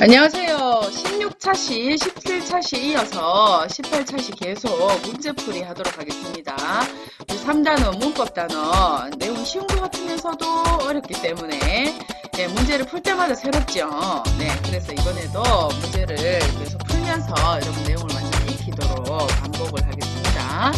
안녕하세요. 16차시, 17차시 이어서 18차시 계속 문제풀이 하도록 하겠습니다. 3단원, 문법 단원, 내용이 쉬운 것 같으면서도 어렵기 때문에 네, 문제를 풀 때마다 새롭죠. 네, 그래서 이번에도 문제를 계속 풀면서 여러분 내용을 완전 익히도록 반복을 하겠습니다.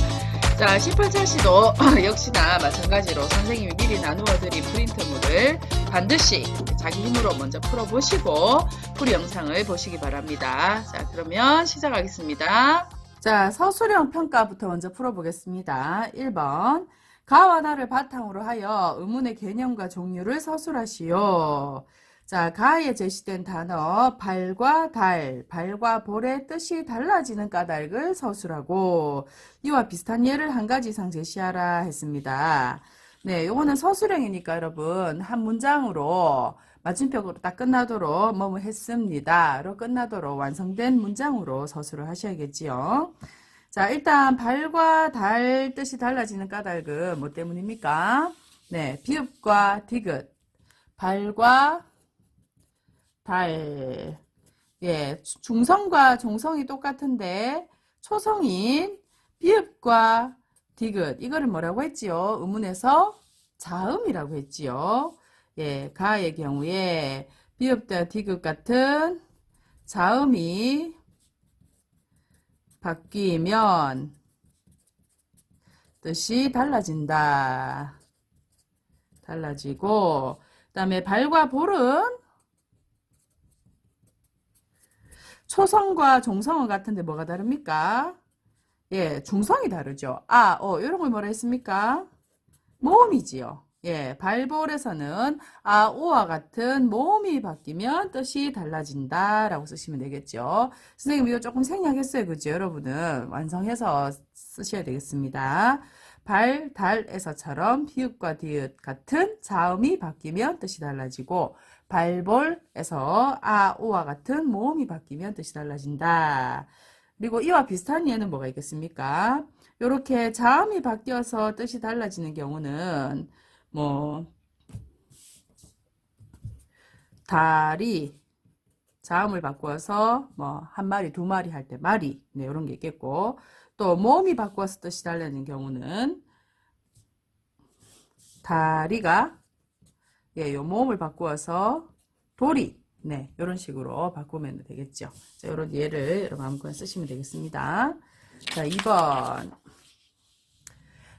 자, 18차 시도 역시나 마찬가지로 선생님이 미리 나누어드린 프린트물을 반드시 자기 힘으로 먼저 풀어보시고 풀이 영상을 보시기 바랍니다. 자, 그러면 시작하겠습니다. 자, 서술형 평가부터 먼저 풀어보겠습니다. 1번. 가와 나를 바탕으로 하여 의문의 개념과 종류를 서술하시오. 자, 가에 제시된 단어 발과 달, 발과 볼의 뜻이 달라지는 까닭을 서술하고 이와 비슷한 예를 한 가지 이상 제시하라 했습니다. 네, 요거는 서술형이니까 여러분 한 문장으로 맞춤표로 딱 끝나도록 뭐뭐 했습니다.로 끝나도록 완성된 문장으로 서술을 하셔야겠지요. 자, 일단 발과 달 뜻이 달라지는 까닭은 뭐 때문입니까? 네, 비읍과 디귿, 발과 달. 예, 중성과 종성이 똑같은데 초성인 비읍과 디귿 이거를 뭐라고 했지요? 의문에서 자음이라고 했지요. 예, 가의 경우에 비읍과 디귿 같은 자음이 바뀌면 뜻이 달라진다. 달라지고 그 다음에 발과 볼은 초성과 종성어 같은데 뭐가 다릅니까? 예, 중성이 다르죠. 아, 어, 이런 걸 뭐라 했습니까? 모음이지요. 예, 발볼에서는 아, 오와 같은 모음이 바뀌면 뜻이 달라진다 라고 쓰시면 되겠죠. 선생님 이거 조금 생략했어요. 그죠? 여러분은 완성해서 쓰셔야 되겠습니다. 발, 달에서처럼 비읍과 디귿 같은 자음이 바뀌면 뜻이 달라지고 발볼에서 아, 오와 같은 모음이 바뀌면 뜻이 달라진다. 그리고 이와 비슷한 예는 뭐가 있겠습니까? 이렇게 자음이 바뀌어서 뜻이 달라지는 경우는 뭐 달이 자음을 바꾸어서 뭐 한 마리 두 마리 할 때 마리 네 이런 게 있겠고 또 모음이 바꾸어서 뜻이 달라지는 경우는 다리가 예, 요 모음을 바꾸어서 도리 네, 이런 식으로 바꾸면 되겠죠. 자, 이런 예를 아무거나 쓰시면 되겠습니다. 자, 2번.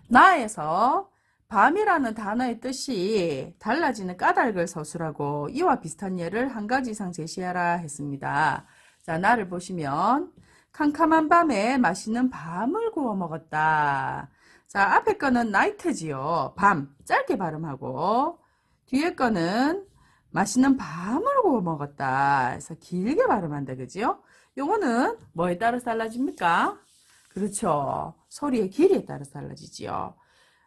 나에서 밤이라는 단어의 뜻이 달라지는 까닭을 서술하고 이와 비슷한 예를 한 가지 이상 제시하라 했습니다. 자, 나를 보시면 캄캄한 밤에 맛있는 밤을 구워 먹었다. 자, 앞에 거는 나이트지요. 밤. 짧게 발음하고 뒤에 거는 맛있는 밤을 구워 먹었다. 그래서 길게 발음한다. 그지요? 요거는 뭐에 따라서 달라집니까? 그렇죠. 소리의 길이에 따라서 달라지지요.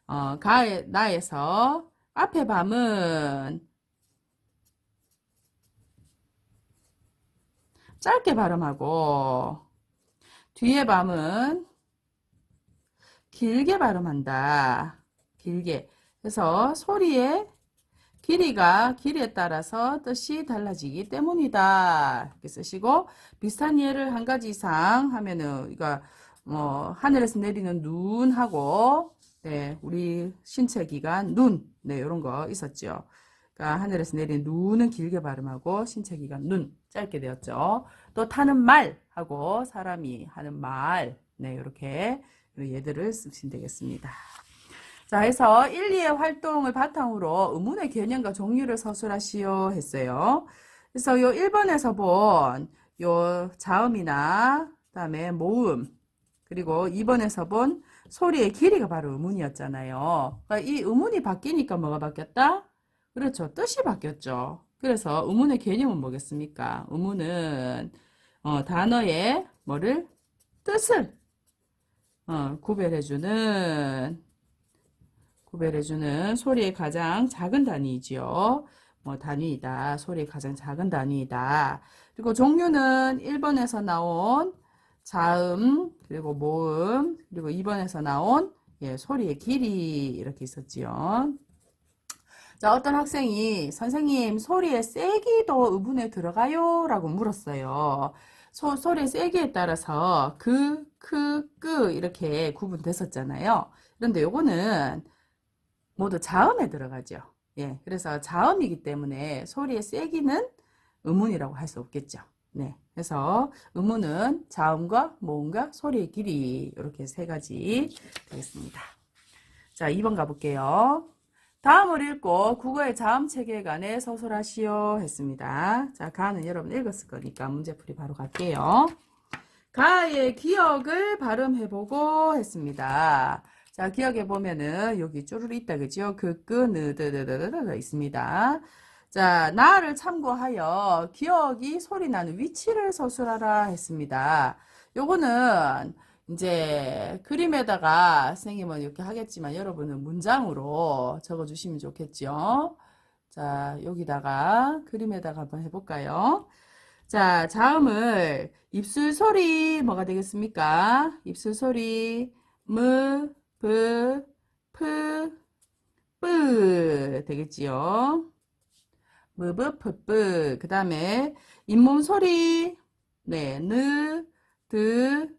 어, 가에, 나에서 앞에 밤은 짧게 발음하고 뒤에 밤은 길게 발음한다. 길게. 그래서 소리의 길이가 길이에 따라서 뜻이 달라지기 때문이다. 이렇게 쓰시고 비슷한 예를 한 가지 이상 하면은 이거 뭐 하늘에서 내리는 눈하고 네, 우리 신체 기관 눈. 네, 이런 거 있었죠. 그러니까 하늘에서 내리는 눈은 길게 발음하고 신체 기관 눈 짧게 되었죠. 또 타는 말하고 사람이 하는 말. 네, 이렇게 예들을 쓰시면 되겠습니다. 자, 해서 1, 2의 활동을 바탕으로 의문의 개념과 종류를 서술하시오 했어요. 그래서 요 1번에서 본 요 자음이나 그다음에 모음 그리고 2번에서 본 소리의 길이가 바로 의문이었잖아요. 그러니까 이 의문이 바뀌니까 뭐가 바뀌었다? 그렇죠. 뜻이 바뀌었죠. 그래서 의문의 개념은 뭐겠습니까? 의문은 어, 단어의 뭐를 뜻을 어, 구별해주는 구별해주는 소리의 가장 작은 단위이지요. 뭐 단위이다. 소리의 가장 작은 단위이다. 그리고 종류는 1번에서 나온 자음, 그리고 모음, 그리고 2번에서 나온 예, 소리의 길이 이렇게 있었지요. 자, 어떤 학생이 선생님 소리의 세기도 의문에 들어가요? 라고 물었어요. 소, 소리의 세기에 따라서 그, 크, 끄 이렇게 구분됐었잖아요. 그런데 요거는 모두 자음에 들어가죠. 예, 그래서 자음이기 때문에 소리의 세기는 의문이라고 할 수 없겠죠. 네, 그래서 의문은 자음과 모음과 소리의 길이 이렇게 세 가지 되겠습니다. 자, 2번 가볼게요. 다음을 읽고 국어의 자음 체계관에 서술하시오 했습니다. 자, 가는 여러분 읽었을 거니까 문제풀이 바로 갈게요. 가의 기억을 발음해보고 했습니다. 자, 기억해 보면은 여기 쭈르르 있다 그죠? 그, 끄, 느, 드, 드, 드, 드, 드 있습니다. 자, 나를 참고하여 기억이 소리 나는 위치를 서술하라 했습니다. 요거는 이제 그림에다가 선생님은 이렇게 하겠지만 여러분은 문장으로 적어 주시면 좋겠죠. 자, 여기다가 그림에다가 한번 해 볼까요? 자, 자음을 입술 소리 뭐가 되겠습니까? 입술 소리 무, 브, 프, 뿌 되겠지요. 무브, 푸뿌. 그 다음에 잇몸 소리 네, 느, 드,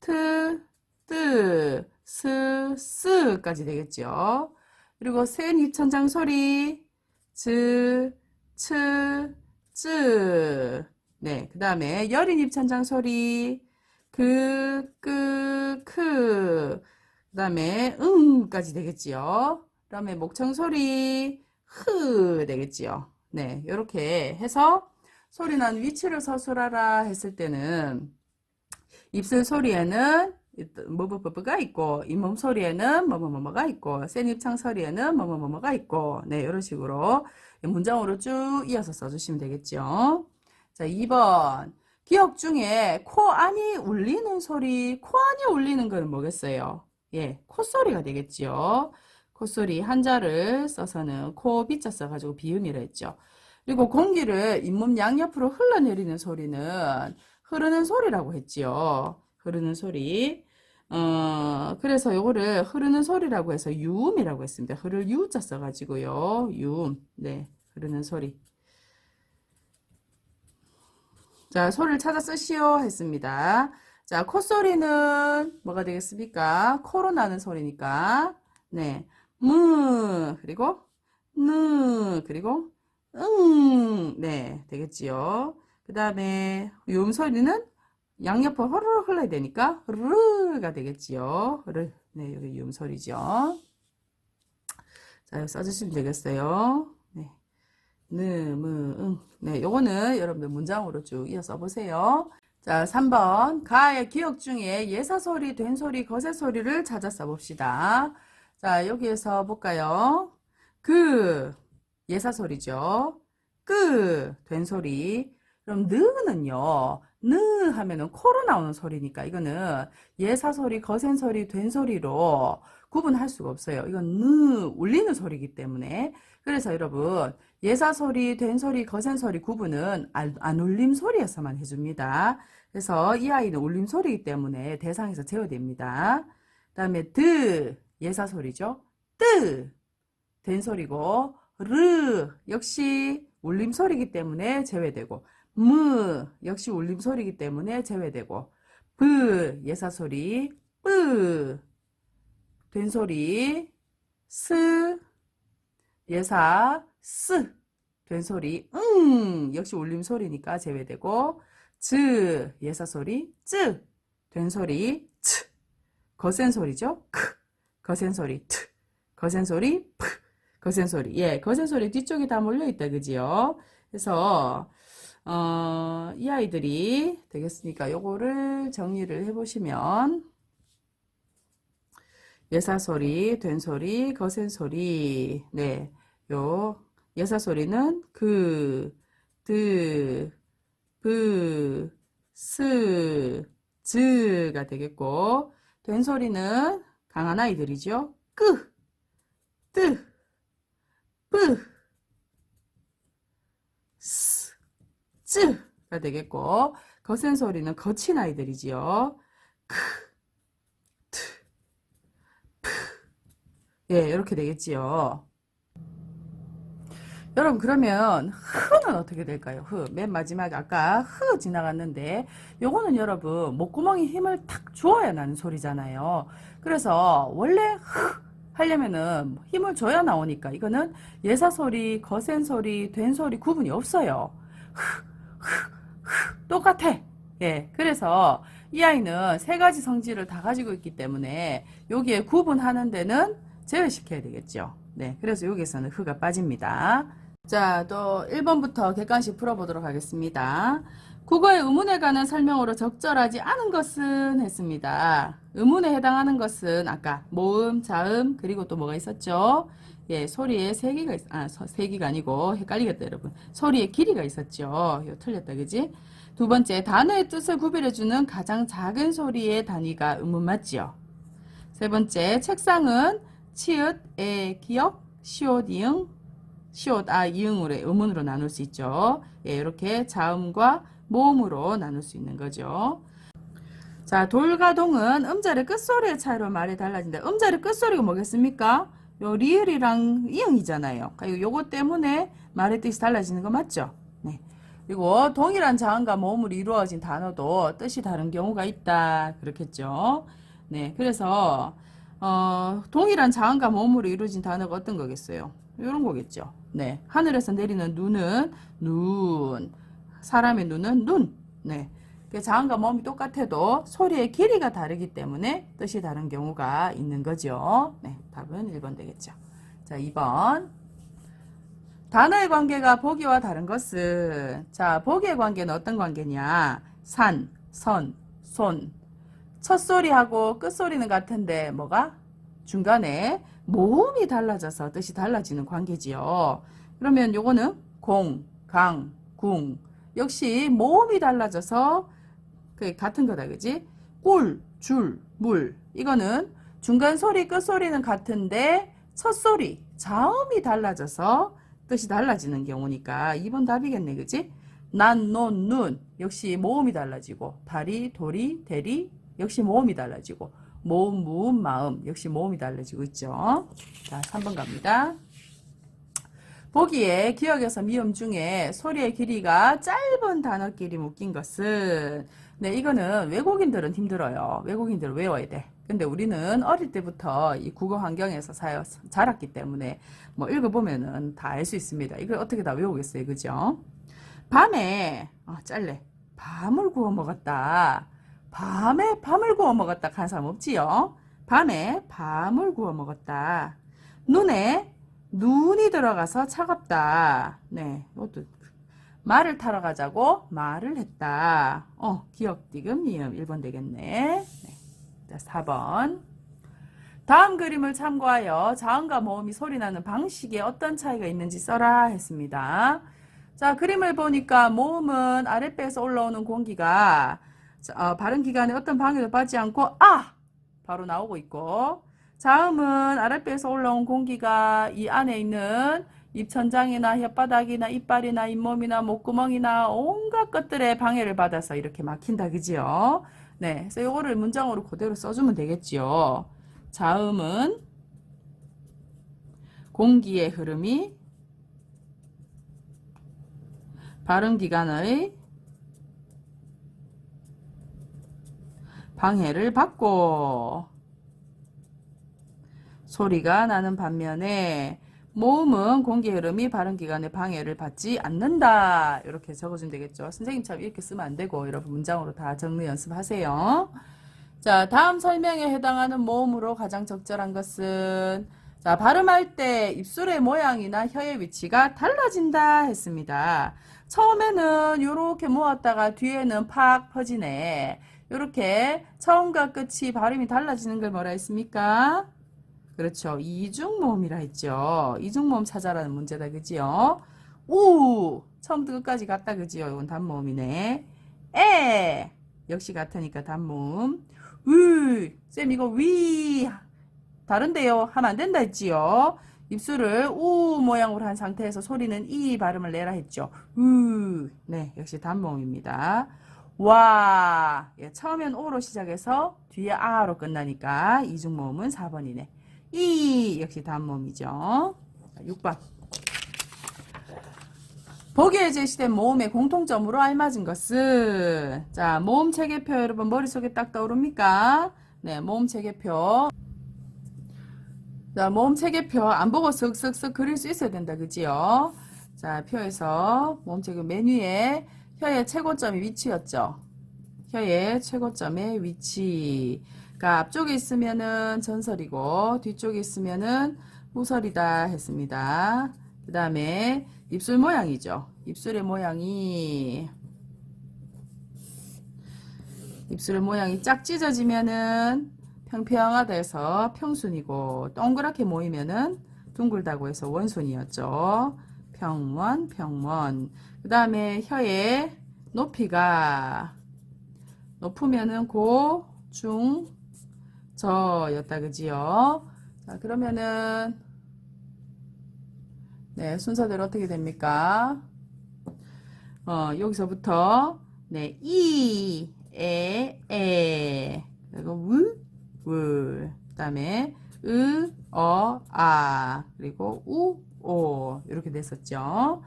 트, 뜨, 스, 스까지 되겠죠. 그리고 센 입천장 소리 즈, 츠, 쯔. 네, 그 다음에 여린 입천장 소리 그, 끄, 크. 그 다음에 응까지 되겠지요. 그 다음에 목청 소리 흐 되겠지요. 네, 이렇게 해서 소리 난 위치를 서술하라 했을 때는 입술 소리에는 뭐뭐뭐뭐가 있고 잇몸 소리에는 뭐뭐뭐뭐가 있고 센 입창 소리에는 뭐뭐뭐뭐가 있고 네 이런 식으로 문장으로 쭉 이어서 써주시면 되겠죠. 자 2번 기억 중에 코 안이 울리는 소리 코 안이 울리는 건 뭐겠어요? 예, 콧소리가 되겠지요. 콧소리 한자를 써서는 코 비자 써가지고 비음이라 했죠. 그리고 공기를 잇몸 양옆으로 흘러내리는 소리는 흐르는 소리라고 했지요. 흐르는 소리. 어, 그래서 요거를 흐르는 소리라고 해서 유음이라고 했습니다. 흐를 유자 써가지고요. 유음. 네, 흐르는 소리. 자, 소리를 찾아 쓰시오 했습니다. 자, 콧소리는 뭐가 되겠습니까? 코로 나는 소리니까. 네. 무, 그리고, 느, 그리고, 응, 네, 되겠지요. 그 다음에, 요 소리는 양옆으로 흐르르 흘러야 되니까, 흐르르가 되겠지요. 흐르, 네, 여기 요 소리죠. 자, 여기 써주시면 되겠어요. 네. 느, 무, 응. 네, 요거는 여러분들 문장으로 쭉 이어 써보세요. 자, 3번. 가의 기억 중에 예사소리, 된소리, 거세소리를 찾아 써봅시다. 자, 여기에서 볼까요? 그, 예사소리죠. 끄, 된소리. 그럼 느는요, 느 하면은 코로 나오는 소리니까 이거는 예사소리, 거센소리, 된소리로 구분할 수가 없어요. 이건 느, 울리는 소리이기 때문에. 그래서 여러분, 예사 소리, 된 소리, 거센 소리 구분은 안, 안 울림 소리에서만 해줍니다. 그래서 이 아이는 울림 소리이기 때문에 대상에서 제어됩니다. 그 다음에 드, 예사 소리죠. 뜨, 된 소리고, 르, 역시 울림 소리이기 때문에 제외되고, 무, 역시 울림 소리이기 때문에 제외되고, 브, 예사 소리, 뿌, 된소리, 스, 예사, 스, 된소리, 응, 역시 울림 소리니까 제외되고, 즈, 예사 소리, 쯔, 된소리, 츠, 거센 소리죠. 크, 거센 소리, 트, 거센 소리, 프, 거센 소리. 예, 거센 소리 뒤쪽에 다 몰려 있다, 그지요? 그래서, 어, 이 아이들이 되겠으니까 요거를 정리를 해보시면, 예사소리, 된소리, 거센소리. 네, 요, 예사소리는 그, 드, 브, 스, 즈가 되겠고, 된소리는 강한 아이들이죠. 끄, 뜨, 뿌, 스, 쯔가 되겠고, 거센 소리는 거친 아이들이지요. 크, 트, 프. 예, 이렇게 되겠지요. 여러분 그러면 흐는 어떻게 될까요? 흐. 맨 마지막에 아까 흐 지나갔는데 요거는 여러분 목구멍에 힘을 탁 줘야 나는 소리잖아요. 그래서 원래 흐 하려면은 힘을 줘야 나오니까 이거는 예사 소리, 거센 소리, 된 소리 구분이 없어요. 흐, 흐, 흐. 똑같아. 예. 그래서 이 아이는 세 가지 성질을 다 가지고 있기 때문에 여기에 구분하는 데는 제외시켜야 되겠죠. 네. 그래서 여기서는 흐가 빠집니다. 자, 또 1번부터 객관식 풀어보도록 하겠습니다. 국어의 의문에 관한 설명으로 적절하지 않은 것은 했습니다. 의문에 해당하는 것은 아까 모음, 자음, 그리고 또 뭐가 있었죠? 예, 소리에 세 개가 있, 아, 서- 세 개가 아니고 헷갈리겠다, 여러분. 소리의 길이가 있었죠. 이거 틀렸다, 그지? 두 번째, 단어의 뜻을 구별해주는 가장 작은 소리의 단위가 의문 맞지요? 세 번째, 책상은 치읓, 에, 기역, 시옷, 이응, 시옷, 아, 이응으로 의문으로 나눌 수 있죠. 예, 이렇게 자음과 모음으로 나눌 수 있는 거죠. 자, 돌과 동은 음자의 끝소리의 차이로 말이 달라진다. 음자의 끝소리가 뭐겠습니까? 요 리을이랑 이응이잖아요. 그리고 요거 때문에 말의 뜻이 달라지는 거 맞죠? 네. 그리고 동일한 자음과 모음으로 이루어진 단어도 뜻이 다른 경우가 있다. 그렇겠죠? 네. 그래서 어, 동일한 자음과 모음으로 이루어진 단어가 어떤 거겠어요? 이런 거겠죠. 네. 하늘에서 내리는 눈은 눈. 사람의 눈은 눈. 네. 그 자음과 모음이 똑같아도 소리의 길이가 다르기 때문에 뜻이 다른 경우가 있는 거죠. 네. 답은 1번 되겠죠. 자, 2번. 단어의 관계가 보기와 다른 것은 자, 보기의 관계는 어떤 관계냐? 산, 선, 손. 첫 소리하고 끝 소리는 같은데 뭐가 중간에 모음이 달라져서 뜻이 달라지는 관계지요. 그러면 요거는 공, 강, 궁 역시 모음이 달라져서 그 같은 거다, 그지? 꿀, 줄, 물 이거는 중간 소리, 끝 소리는 같은데 첫 소리, 자음이 달라져서 뜻이 달라지는 경우니까 2번 답이겠네, 그지? 난, 논, 눈 역시 모음이 달라지고 다리, 도리, 대리 역시 모음이 달라지고 모음, 무음, 마음 역시 모음이 달라지고 있죠. 자, 3번 갑니다. 보기에 기억에서 미음 중에 소리의 길이가 짧은 단어끼리 묶인 것은 네, 이거는 외국인들은 힘들어요. 외국인들은 외워야 돼. 근데 우리는 어릴 때부터 이 국어 환경에서 사 자랐기 때문에 뭐 읽어보면은 다 알 수 있습니다. 이걸 어떻게 다 외우겠어요. 그죠? 밤에, 아, 짤래. 밤을 구워 먹었다. 밤에 밤을 구워 먹었다. 한 사람 없지요? 밤에 밤을 구워 먹었다. 눈에 눈이 들어가서 차갑다. 네, 이것도 말을 타러 가자고 말을 했다. 어, 기억, 디귿, 미음 1번 되겠네. 네. 자, 4번. 다음 그림을 참고하여 자음과 모음이 소리나는 방식에 어떤 차이가 있는지 써라 했습니다. 자, 그림을 보니까 모음은 아랫배에서 올라오는 공기가 자, 어, 발음 기관에 어떤 방해도 받지 않고 아! 바로 나오고 있고 자음은 아랫배에서 올라온 공기가 이 안에 있는 입천장이나 혓바닥이나 이빨이나 잇몸이나 목구멍이나 온갖 것들의 방해를 받아서 이렇게 막힌다 그지요? 네, 그래서 요거를 문장으로 그대로 써주면 되겠지요. 자음은 공기의 흐름이 발음기관의 방해를 받고 소리가 나는 반면에 모음은 공기 흐름이 발음 기관의 방해를 받지 않는다. 이렇게 적어주면 되겠죠. 선생님처럼 이렇게 쓰면 안 되고 여러분 문장으로 다 정리 연습하세요. 자, 다음 설명에 해당하는 모음으로 가장 적절한 것은 자, 발음할 때 입술의 모양이나 혀의 위치가 달라진다 했습니다. 처음에는 이렇게 모았다가 뒤에는 팍 퍼지네. 이렇게 처음과 끝이 발음이 달라지는 걸 뭐라 했습니까? 그렇죠. 이중모음이라 했죠. 이중모음 찾아라는 문제다. 그지요? 우! 처음부터 끝까지 같다. 그지요? 이건 단모음이네. 에! 역시 같으니까 단모음. 우! 쌤, 이거 위! 다른데요? 하면 안 된다 했지요? 입술을 우 모양으로 한 상태에서 소리는 이 발음을 내라 했죠. 우! 네, 역시 단모음입니다. 와! 예, 처음엔 오로 시작해서 뒤에 아로 끝나니까 이중 모음은 4번이네. 이 역시 단모음이죠. 자, 6번. 보기에 제시된 모음의 공통점으로 알맞은 것은 자 모음 체계표 여러분 머릿속에 딱 떠오릅니까? 네 모음 체계표 자 모음 체계표 안 보고 쓱쓱쓱 그릴 수 있어야 된다 그지요? 자 표에서 모음 체계 맨 위에 혀의 최고점이 위치였죠. 혀의 최고점의 위치가 앞쪽에 있으면은 전설이고 뒤쪽에 있으면은 후설이다 했습니다. 그 다음에 입술 모양이죠. 입술의 모양이 입술의 모양이 짝 찢어지면은 평평하다 해서 평순이고 동그랗게 모이면은 둥글다고 해서 원순이었죠. 평원, 평원. 그 다음에 혀의 높이가 높으면은 고, 중, 저였다 그지요. 자, 그러면은 네, 순서대로 어떻게 됩니까? 어, 여기서부터 네, 이, 에, 에 그리고 우, 울 그다음에 으, 어, 아 그리고 우, 오 이렇게 됐었죠.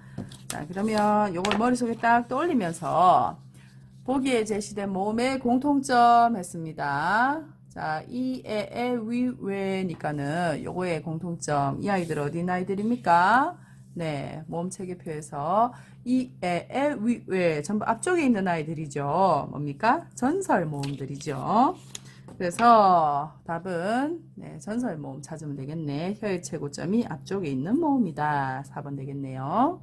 자, 그러면 요걸 머릿속에 딱 떠올리면서 보기에 제시된 모음의 공통점 했습니다. 자, 이, 에, 에, 위, 왜 니까는 요거의 공통점. 이 아이들 어디 아이들입니까? 네, 모음 체계표에서 이, 에, 에, 위, 왜 전부 앞쪽에 있는 아이들이죠. 뭡니까? 전설 모음들이죠. 그래서 답은 네, 전설 모음 찾으면 되겠네. 혀의 최고점이 앞쪽에 있는 모음이다. 4번 되겠네요.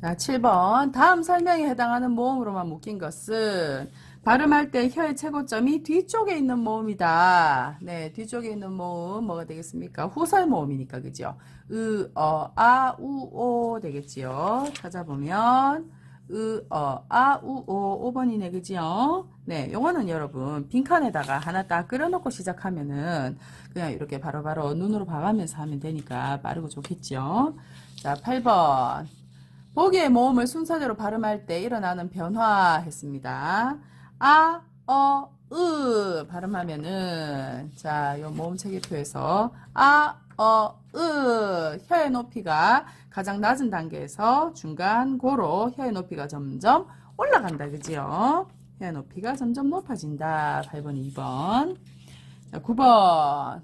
자, 7번. 다음 설명에 해당하는 모음으로만 묶인 것은 발음할 때 혀의 최고점이 뒤쪽에 있는 모음이다. 네, 뒤쪽에 있는 모음 뭐가 되겠습니까? 후설 모음이니까 그죠? 으, 어, 아, 우, 오 되겠지요. 찾아보면 으, 어, 아, 우, 오, 5번이네 그죠? 네, 요거는 여러분 빈칸에다가 하나 딱 끌어놓고 시작하면은 그냥 이렇게 바로 바로 눈으로 봐가면서 하면 되니까 빠르고 좋겠죠? 자, 8번. 보기의 모음을 순서대로 발음할 때 일어나는 변화 했습니다. 아, 어, 으 발음하면은 자, 요 모음 체계표에서 아, 어, 으 혀의 높이가 가장 낮은 단계에서 중간 고로 혀의 높이가 점점 올라간다. 그지요? 혀의 높이가 점점 높아진다. 8번, 2번. 자, 9번.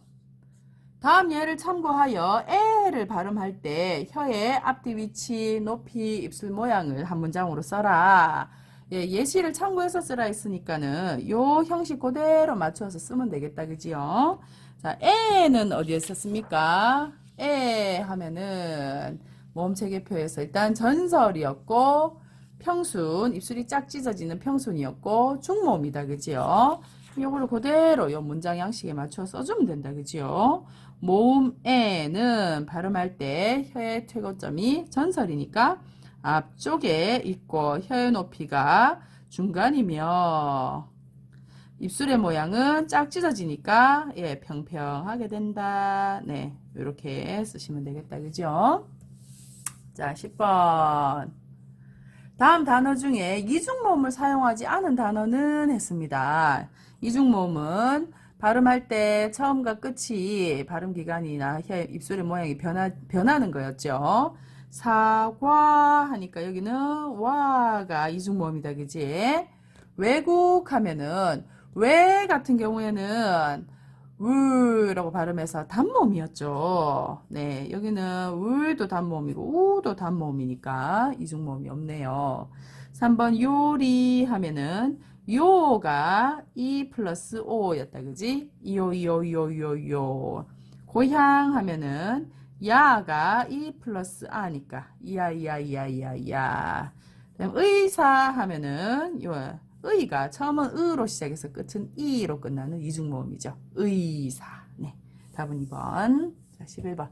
다음 예를 참고하여 에를 발음할 때 혀의 앞뒤 위치, 높이, 입술 모양을 한 문장으로 써라. 예, 예시를 참고해서 쓰라 했으니까는 요 형식 그대로 맞춰서 쓰면 되겠다. 그지요? 자, 에는 어디에 썼습니까? 에 하면은 모음체계표에서 일단 전설이었고 평순, 입술이 짝 찢어지는 평순이었고 중모음이다. 그지요? 요거를 그대로 요 문장 양식에 맞춰 써주면 된다. 그지요? 모음 에는 발음할 때 혀의 최고점이 전설이니까 앞쪽에 있고 혀의 높이가 중간이며 입술의 모양은 짝 찢어지니까 예, 평평하게 된다. 네, 이렇게 쓰시면 되겠다. 그죠? 자, 10번. 다음 단어 중에 이중모음을 사용하지 않은 단어는 했습니다. 이중모음은 발음할 때 처음과 끝이 발음 기간이나 혀 입술의 모양이 변하, 변하는 거였죠. 사과 하니까 여기는 와가 이중모음이다. 그지? 외국 하면은 외 같은 경우에는 울라고 발음해서 단모음이었죠. 네, 여기는 울도 단모음이고 우도 단모음이니까 이중모음이 없네요. 3번 요리 하면은 요가 이 플러스 오였다. 그지? 이요. 고향 하면은 야가 이 플러스 아니까. 그다음 의사 하면은 요 의가 처음은 의로 시작해서 끝은 이로 끝나는 이중모음이죠. 의사. 네. 답은 2번. 자, 11번.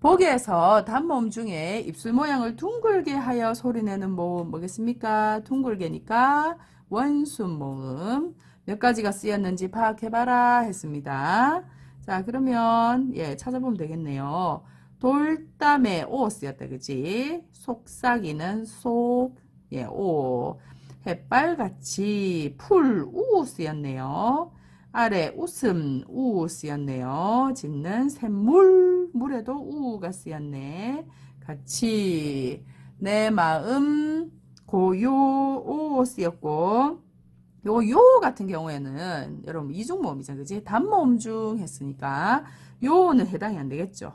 보기에서 단모음 중에 입술 모양을 둥글게 하여 소리내는 모음 뭐겠습니까? 둥글게니까 원순 모음. 몇 가지가 쓰였는지 파악해봐라 했습니다. 자, 그러면 예, 찾아보면 되겠네요. 돌담에 오 쓰였다. 그지? 속삭이는 속, 예, 오. 햇발같이 풀, 우 쓰였네요. 아래 웃음, 우 쓰였네요. 짖는 샘물, 물에도 우가 쓰였네. 같이 내 마음, 고요, 오 쓰였고, 요, 요 같은 경우에는 여러분 이중 모음이죠. 그지? 단모음 중 했으니까 요는 해당이 안 되겠죠.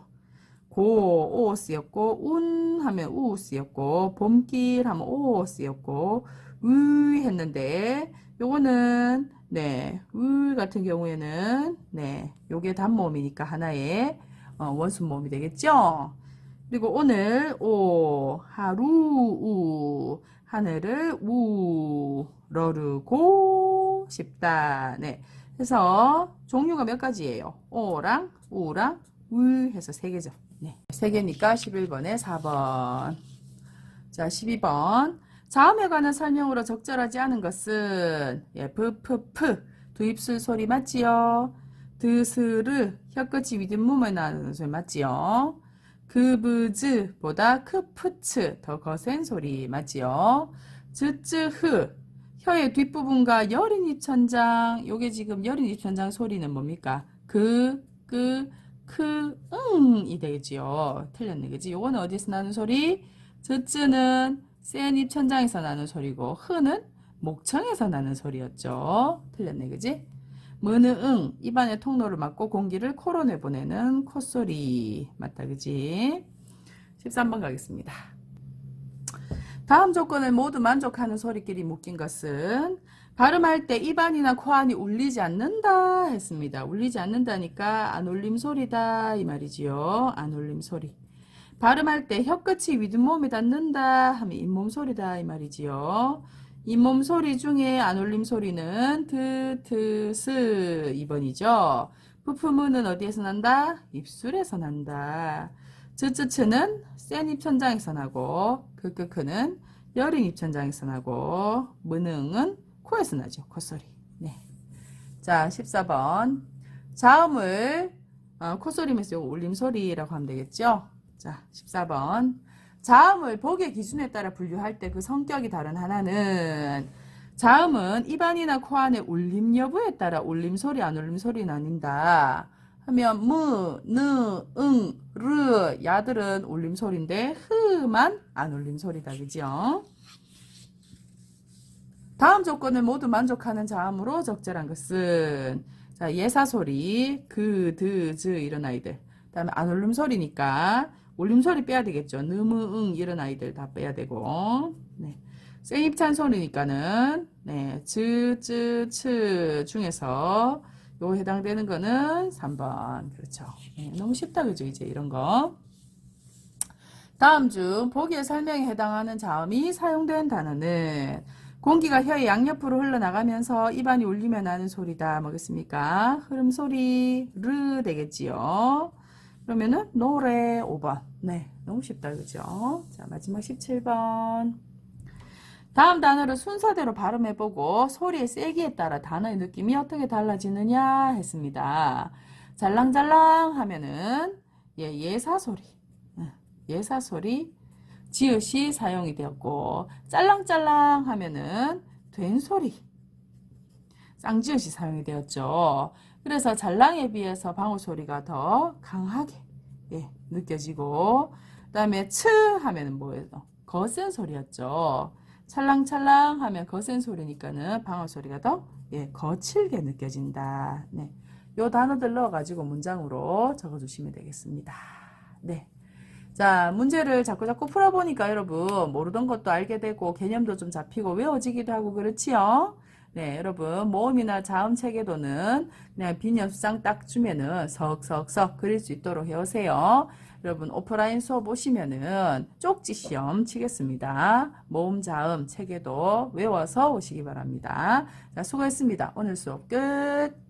고, 오 쓰였고, 운 하면 우 쓰였고, 봄길 하면 오 쓰였고, 으 했는데, 요거는, 네, 으 같은 경우에는, 네, 요게 단모음이니까 하나의 어, 원순모음이 되겠죠? 그리고 오늘, 오, 하루, 우, 하늘을 우 러르고 싶다. 네. 그래서 종류가 몇 가지예요? 오랑 우랑 우 해서 세 개죠. 네. 세 개니까 11번에 4번. 자, 12번. 자음에 관한 설명으로 적절하지 않은 것은 예, 프프프 두 입술 소리 맞지요? 드스르 혀끝이 윗몸에 나는 소리 맞지요? 그브즈보다 크프츠 더 거센 소리 맞지요? 즈쯔흐 혀의 뒷부분과 여린 입천장 요게 지금 여린 입천장 소리는 뭡니까? 그, 그, 크, 응이 되지요. 틀렸네, 그지? 요거는 어디서 나는 소리? 즈쯔는 센 입천장에서 나는 소리고 흐는 목청에서 나는 소리였죠. 틀렸네, 그지? 무는 응 입안의 통로를 막고 공기를 코로 내보내는 콧소리. 맞다 그지? 13번 가겠습니다. 다음 조건을 모두 만족하는 소리끼리 묶인 것은 발음할 때 입안이나 코안이 울리지 않는다 했습니다. 울리지 않는다니까 안 울림 소리다 이 말이지요. 안 울림 소리 발음할 때 혀끝이 윗몸에 닿는다 하면 잇몸 소리다 이 말이지요 잇몸 소리 중에 안 울림 소리는 트, 트, 스 2번이죠. 부품은 어디에서 난다? 입술에서 난다. 쯔쯔츠는 센 입천장에서 나고 크크크는 여린 입천장에서 나고 무능은 코에서 나죠. 콧소리. 네. 자, 14번. 자음을 어, 콧소리면서 요거 울림 소리라고 하면 되겠죠? 자, 14번. 자음을 복의 기준에 따라 분류할 때 그 성격이 다른 하나는 자음은 입안이나 코 안의 울림 여부에 따라 울림 소리 안 울림 소리 나뉜다. 하면 무, 느, 응, 르 야들은 울림 소리인데 흐만 안 울림 소리다. 그죠? 다음 조건을 모두 만족하는 자음으로 적절한 것은 자, 예사 소리, 그, 드, 즈 이런 아이들. 그다음에 안 울림 소리니까 울림소리 빼야 되겠죠. 느무, 응 이런 아이들 다 빼야 되고 네. 생입찬 소리니까는 네, 즈, 쯔, 츠 중에서 요 해당되는 거는 3번 그렇죠. 네, 너무 쉽다 그죠 이제 이런 거. 다음 중 보기의 설명에 해당하는 자음이 사용된 단어는 공기가 혀의 양옆으로 흘러나가면서 입안이 울리며 나는 소리다. 뭐겠습니까? 흐름 소리 르 되겠지요. 그러면은 노래 5번. 네, 너무 쉽다. 그죠? 자, 마지막 17번. 다음 단어를 순서대로 발음해보고 소리의 세기에 따라 단어의 느낌이 어떻게 달라지느냐 했습니다. 잘랑잘랑 하면은 예, 예사 소리. 예사 소리 지읒이 사용이 되었고 짤랑짤랑 하면은 된 소리 쌍지읒이 사용이 되었죠. 그래서 잘랑에 비해서 방울 소리가 더 강하게 예, 느껴지고 그 다음에 츠 하면은 뭐예요? 거센 소리였죠. 찰랑찰랑 하면 거센 소리니까는 방울 소리가 더 예, 거칠게 느껴진다. 네. 요 단어들 넣어 가지고 문장으로 적어 주시면 되겠습니다. 네. 자, 문제를 자꾸 자꾸 풀어보니까 여러분 모르던 것도 알게 되고 개념도 좀 잡히고 외워지기도 하고 그렇지요? 네, 여러분 모음이나 자음 체계도는 그냥 빈 연습장 딱 주면은 석석석 그릴 수 있도록 해오세요. 여러분 오프라인 수업 오시면은 쪽지 시험 치겠습니다. 모음 자음 체계도 외워서 오시기 바랍니다. 자, 수고했습니다. 오늘 수업 끝.